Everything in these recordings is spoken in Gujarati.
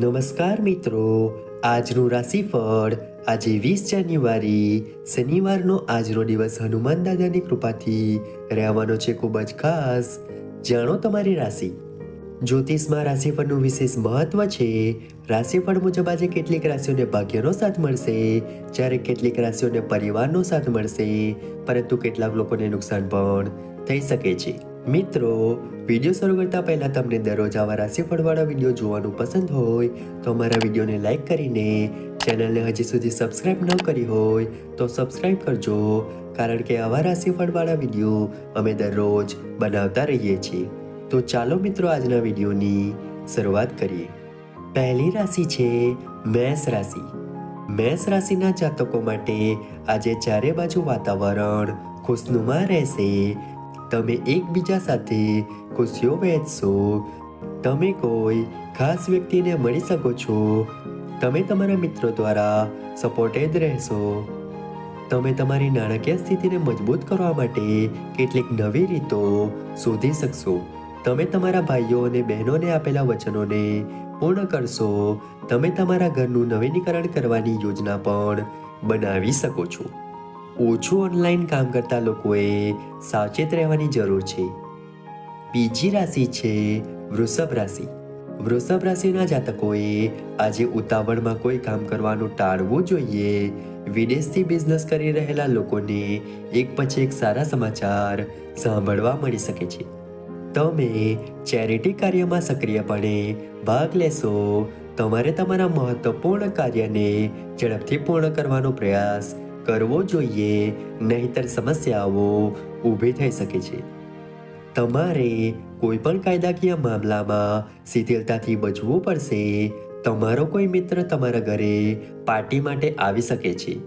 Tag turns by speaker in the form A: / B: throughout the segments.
A: નમસ્કાર મિત્રો. આજનું રાશિફળ આજે વીસ જાન્યુઆરી, શનિવારનો આજનો દિવસ હનુમાન દાદાની કૃપાથી રહેવાનો છે ખૂબ જ ખાસ. જાણો તમારી રાશિ. જ્યોતિષમાં રાશિફળનું વિશેષ મહત્વ છે. રાશિફળ મુજબ આજે કેટલીક રાશિઓને ભાગ્યનો સાથ મળશે, જ્યારે કેટલીક રાશિઓને પરિવારનો સાથ મળશે, પરંતુ કેટલાક લોકોને નુકસાન પણ થઈ શકે છે. મિત્રો વીડિયો શરૂ કરતા પહેલા તમને દરરોજ આવા રાશિફળવાળા વીડિયો જોવાનું પસંદ હોય, તો અમારા વિડીયોને લાઈક કરીને ચેનલને હજી સુધી સબસ્ક્રાઇબ ન કરી હોય, તો સબસ્ક્રાઇબ કરજો. કારણ કે આવા રાશિફળવાળા વીડિયો અમે દરરોજ બનાવતા રહીએ છીએ. તો ચાલો મિત્રો આજના વિડીયોની શરૂઆત કરીએ. પહેલી રાશિ છે મેષ રાશિ. મેષ રાશિના જાતકો માટે આજે ચારે બાજુ વાતાવરણ ખુશનુમા રહેશે. તમે એકબીજા સાથે ખુશીઓ વહેંચશો. તમે કોઈ ખાસ વ્યક્તિને મળી શકો છો. તમે તમારા મિત્રો દ્વારા સપોર્ટેડ રહેશો. તમે તમારી નાણાકીય સ્થિતિને મજબૂત કરવા માટે કેટલીક નવી રીતો શોધી શકશો. તમે તમારા ભાઈઓ અને બહેનોને આપેલા વચનોને પૂર્ણ કરશો. તમે તમારા ઘરનું નવીનીકરણ કરવાની યોજના પણ બનાવી શકો છો. ઓછું ઓનલાઈન કામ કરતા લોકોએ સાવચેત રહેવાની જરૂર છે. બીજી રાશિ છે વૃષભ રાશિ. વૃષભ રાશિના જાતકોએ આજે ઉતાવળમાં કોઈ કામ કરવાનું ટાળવું જોઈએ. વિદેશથી બિઝનેસ કરી રહેલા લોકોને એક પછી એક સારા સમાચાર સાંભળવા મળી શકે છે. તમે ચેરિટી કાર્યમાં સક્રિયપણે ભાગ લેશો, તમારે તમારા મહત્વપૂર્ણ કાર્યને ઝડપથી પૂર્ણ કરવાનો પ્રયાસ કરવો જોઈએ, નહીતર સમસ્યાઓ ઊભી થઈ શકે છે. તમારે કોઈ પણ કાયદાકીય મામલામાં શિથિલતાથી બચવું પડશે. તમારો કોઈ મિત્ર તમારા ઘરે પાર્ટી માટે આવી શકે છે.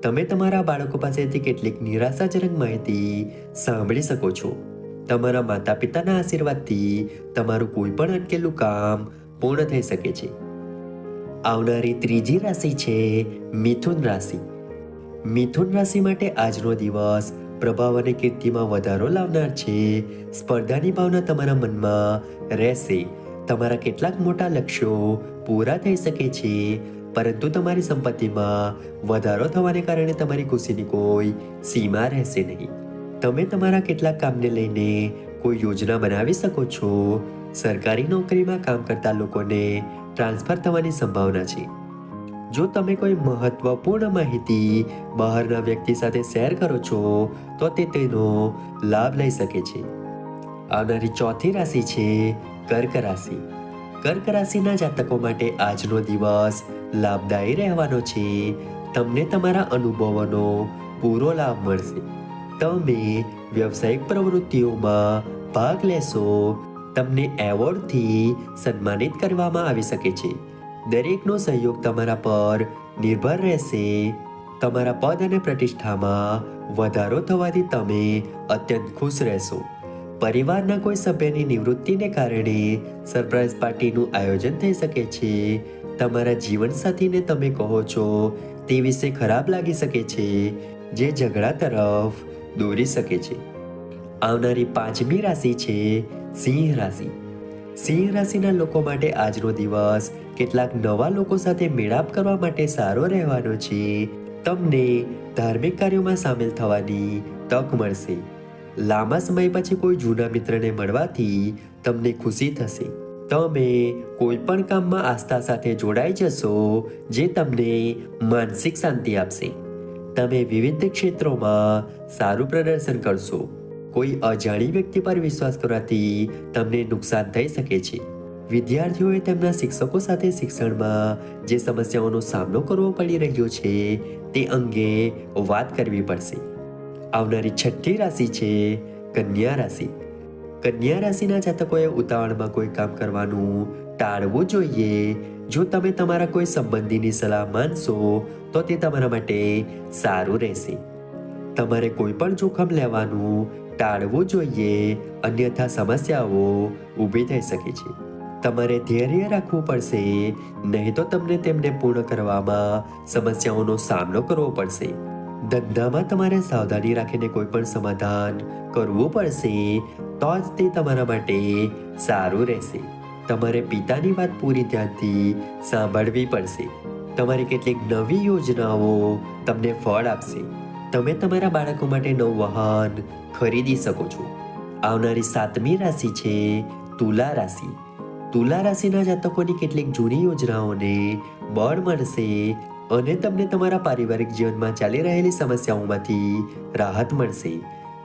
A: તમે તમારા બાળકો પાસેથી કેટલીક નિરાશાજનક માહિતી સાંભળી શકો છો. તમારા માતા પિતાના આશીર્વાદથી તમારું કોઈ પણ અટકેલું કામ પૂર્ણ થઈ શકે છે. આવનારી ત્રીજી રાશિ છે મિથુન રાશિ. મિથુન રાશિ માટે આજનો દિવસ પ્રભાવ અને કીર્તિમાં વધારો લાવનાર છે. સ્પર્ધાની ભાવના તમારા મનમાં રહેશે. તમારા કેટલાક મોટા લક્ષ્યો પૂરા થઈ શકે છે. પરંતુ તમારી સંપત્તિમાં વધારો થવાને કારણે તમારી ખુશીની કોઈ સીમા રહેશે નહીં. તમે તમારા કેટલાક કામને લઈને કોઈ યોજના બનાવી શકો છો. સરકારી નોકરીમાં કામ કરતા લોકોને ટ્રાન્સફર થવાની સંભાવના છે. જો તમે કોઈ મહત્વપૂર્ણ માહિતી બહારના વ્યક્તિ સાથે શેર કરો છો, તો તે તેનો લાભ લઈ શકે છે. આવનારી ચોથી રાશિ છે કર્ક રાશિ. કર્ક રાશિના જાતકો માટે આજનો દિવસ લાભદાયી રહેવાનો છે. તમને તમારા અનુભવોનો પૂરો લાભ મળશે. તમે વ્યવસાયિક પ્રવૃત્તિઓમાં ભાગ લેશો. તમને એવોર્ડથી સન્માનિત કરવામાં આવી શકે છે. દરેકનો સહયોગ તમારા પર નિર્ભર રહેશે. તમારા પદ અને પ્રતિષ્ઠામાં વધારો થવાથી તમે અત્યંત ખુશ રહેશો. પરિવારના કોઈ સભ્યની નિવૃત્તિને કારણે સરપ્રાઇઝ પાર્ટીનું આયોજન થઈ શકે છે. તમારા જીવનસાથીને તમે કહો છો, તે વિશે ખરાબ લાગી શકે છે, જે ઝઘડા તરફ દોરી શકે છે. આવનારી પાંચમી રાશિ છે સિંહ રાશિ. સિંહ રાશિના લોકો માટે આજનો દિવસ. કેટલાક નવા લોકો સાથે મેળાપ કરવા માટે સારો રહેવાનો છે. તમને ધાર્મિક કાર્યોમાં સામેલ થવાની તક મળશે. લાંબા સમય પછી કોઈ જૂના મિત્રને મળવાથી તમને ખુશી થશે. તમે કોઈ પણ કામમાં આસ્થા સાથે જોડાઈ જશો, જે તમને માનસિક શાંતિ આપશે. તમે વિવિધ ક્ષેત્રોમાં સારું પ્રદર્શન કરશો. કોઈ અજાણી વ્યક્તિ પર વિશ્વાસ કરવાથી તમને નુકસાન થઈ શકે છે. વિદ્યાર્થીઓએ તેમના શિક્ષકો સાથે શિક્ષણમાં જે સમસ્યાઓનો સામનો કરવો પડી રહ્યો છે, તે અંગે વાત કરવી પડશે. આવનારી છઠ્ઠી રાશિ છે કન્યા રાશિ. કન્યા રાશિના જાતકોએ ઉતાવળમાં કોઈ કામ કરવાનું ટાળવું જોઈએ. જો તમે તમારા કોઈ સંબંધીની સલાહ માનશો, તો તે તમારા માટે સારું રહેશે. તમારે કોઈ પણ જોખમ લેવાનું ટાળવું જોઈએ, અન્યથા સમસ્યાઓ ઊભી થઈ શકે છે. તમારે ધૈર્ય રાખવું પડશે, નહીં તો તમને તેમને પૂર્ણ કરવામાં સમસ્યાઓનો સામનો કરવો પડશે. ધંધામાં તમારે સાવધાની રાખીને કોઈ પણ સમાધાન કરવું પડશે, તો જ તે તમારા માટે સારું રહેશે. તમારે પિતાની વાત પૂરી ધ્યાનથી સાંભળવી પડશે. તમારી કેટલીક નવી યોજનાઓ તમને ફળ આપશે. તમે તમારા બાળકો માટે નવું વાહન ખરીદી શકો છો. આવનારી સાતમી રાશિ છે તુલા રાશિ. તુલા રાશિના જાતકોની કેટલીક જૂની યોજનાઓને બળ મળશે અને તમને તમારા પારિવારિક જીવનમાં ચાલી રહેલી સમસ્યાઓમાંથી રાહત મળશે.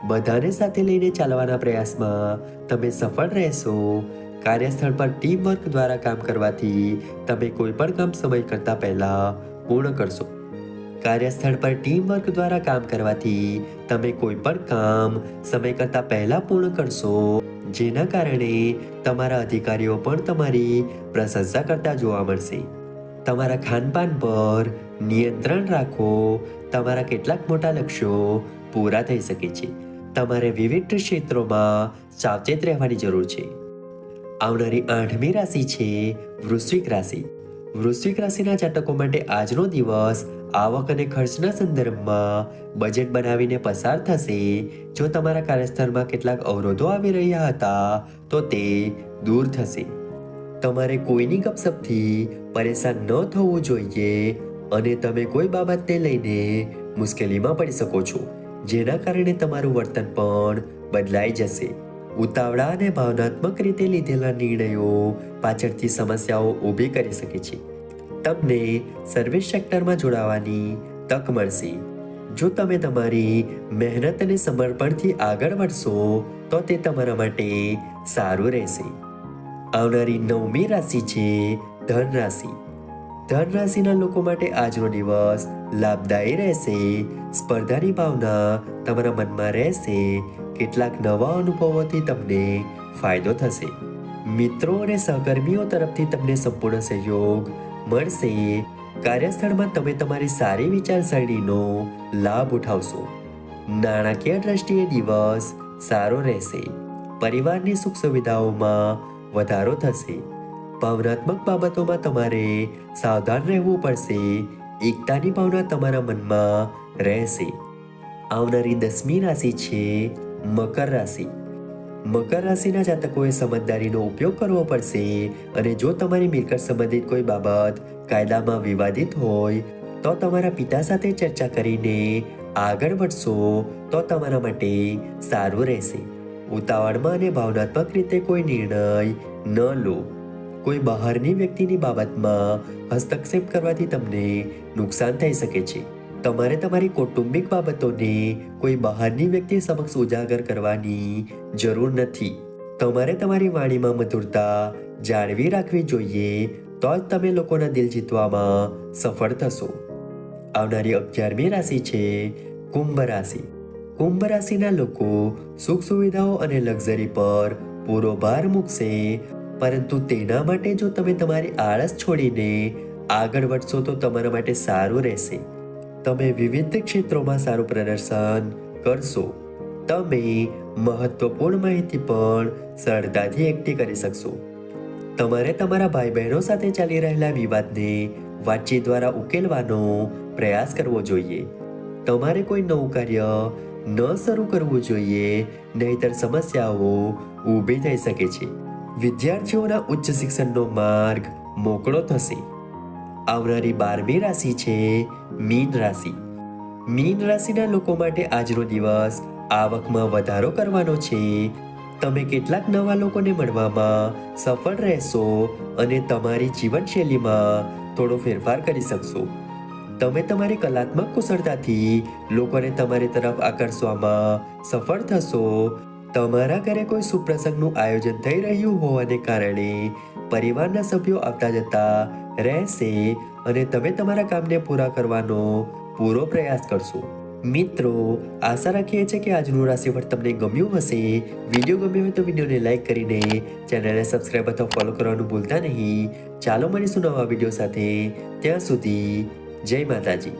A: બધાને સાથે લઈને ચાલવાના પ્રયાસમાં તમે સફળ રહેશો. કાર્યસ્થળ પર ટીમ વર્ક દ્વારા કામ કરવાથી તમે કોઈ પણ કામ સમય કરતા પહેલા પૂર્ણ કરશો. કાર્યસ્થળ પર ટીમ વર્ક દ્વારા કામ કરવાથી તમે કોઈ પણ કામ સમય કરતા પહેલા પૂર્ણ કરશો. જેના કારણે તમારા અધિકારીઓ પણ તમારી પ્રશંસા કરતા જોવા મળશે. તમારા ખાનપાન પર નિયંત્રણ રાખો. તમારા કેટલાક મોટા લક્ષ્યો પૂરા થઈ શકે છે. તમારે વિવિધ ક્ષેત્રોમાં સાવચેત રહેવાની જરૂર છે. આવનારી આઠમી રાશિ છે વૃશ્વિક રાશિ. વૃશ્વિક રાશિના જાતકો માટે આજનો દિવસ આવક અને ખર્ચના સંદર્ભમાં બજેટ બનાવીને પસાર થશે. જો તમારા કાર્યસ્થળમાં કેટલાક અવરોધો આવી રહ્યા હતા, તો તે દૂર થશે. તમારે કોઈની ગપસપથી પરેશાન ન થવું જોઈએ અને તમે કોઈ બાબતને લઈને મુશ્કેલીમાં પડી શકો છો, જેના કારણે તમારું વર્તન પણ બદલાઈ જશે. ઉતાવળા અને ભાવનાત્મક રીતે લીધેલા નિર્ણયો પાછળથી સમસ્યાઓ ઊભી કરી શકે છે. તમને સર્વિસ સેક્ટરમાં જોડાવાની તક મળશે. જો તમે તમારી મહેનત અને સમર્પણથી આગળ વધશો, તો તે તમારા માટે સારું રહેશે. આવનારી નવમી રાશિ છે ધન રાશિ લોકો માટે આજનો દિવસ લાભદાયી રહેશે. સ્પર્ધાની ભાવના તમારા મનમાં રહેશે. કેટલાક નવા અનુભવોથી તમને ફાયદો થશે. મિત્રો અને સહકર્મીઓ તરફથી તમને સંપૂર્ણ સહયોગ મળશે. કાર્યસ્થળમાં તમે તમારી સારી વિચારસરણીનો લાભ ઉઠાવશો. નાણાકીય દ્રષ્ટિએ દિવસ સારો રહેશે. પરિવારની સુખ સુવિધાઓમાં વધારો થશે. ભાવનાત્મક બાબતોમાં તમારે સાવધાન રહેવું પડશે. એકતાની ભાવના તમારા મનમાં રહેશે. આવનારી દસમી રાશિ છે મકર રાશિ. મકર રાશિના જાતકોએ સમજદારીનો ઉપયોગ કરવો પડશે અને જો તમારી મિલકત સંબંધિત કોઈ બાબત કાયદામાં વિવાદિત હોય, તો તમારા પિતા સાથે ચર્ચા કરીને આગળ વધશો, તો તમારા માટે સારું રહેશે. ઉતાવળમાં અને ભાવનાત્મક રીતે કોઈ નિર્ણય ન લો. કોઈ બહારની વ્યક્તિની બાબતમાં હસ્તક્ષેપ કરવાથી તમને નુકસાન થઈ શકે છે. તમારે તમારી કૌટુંબિક બાબતોને કોઈ બહારની વ્યક્તિ સમક્ષ ઉજાગર કરવાની જરૂર નથી. તમારે તમારી વાણીમાં મધુરતા જાળવી રાખવી જોઈએ, તો જ તમે લોકોના દિલ જીતવામાં સફળ થશો. આવનારી અગિયારમી રાશિ છે કુંભ રાશિ. કુંભ રાશિના લોકો સુખ સુવિધાઓ અને લક્ઝરી પર પૂરો ભાર મૂકશે, પરંતુ તેના માટે જો તમે તમારી આળસ છોડીને આગળ વધશો તો તમારા માટે સારું રહેશે. તમે વિવિધ ક્ષેત્રોમાં સારું પ્રદર્શન કરશો. તમે મહત્વપૂર્ણ માહિતી પણ સરળતાથી એકઠી કરી શકશો. તમારે તમારા ભાઈ બહેનો સાથે ચાલી રહેલા વિવાદને વાતચીત દ્વારા ઉકેલવાનો પ્રયાસ કરવો જોઈએ. તમારે કોઈ નવું કાર્ય ન શરૂ કરવું જોઈએ, નહીતર સમસ્યાઓ ઊભી થઈ શકે છે. વિદ્યાર્થીઓના ઉચ્ચ શિક્ષણનો માર્ગ મોકળો થશે. આવનારી બારમી રાશિ છે મીન રાશિ. મીન રાશિના લોકો માટે આજનો દિવસ આવકમાં વધારો કરવાનો છે. તમે કેટલાક નવા લોકોને મળવામાં સફળ રહેશો અને તમારી જીવનશૈલીમાં થોડો ફેરફાર કરી શકશો. તમે તમારી કલાત્મક કુશળતાથી લોકોને તમારી તરફ આકર્ષવામાં સફળ થશો. તમારા ઘરે કોઈ સુપ્રસંગનું આયોજન થઈ રહ્યું હોવાને કારણે પરિવારના સભ્યો આવતા જતા રહેશે અને તમે તમારા કામને પૂરા કરવાનો પૂરો પ્રયાસ કરશો. મિત્રો, આશા રાખીએ છીએ કે આજનું રાશિફળ તમને ગમ્યું હશે. વીડિયો ગમ્યો હોય તો વિડીયોને લાઇક કરીને ચેનલને સબસ્ક્રાઈબ અથવા ફોલો કરવાનું ભૂલતા નહીં. ચાલો મળીશું નવા વીડિયો સાથે. ત્યાં સુધી જય માતાજી.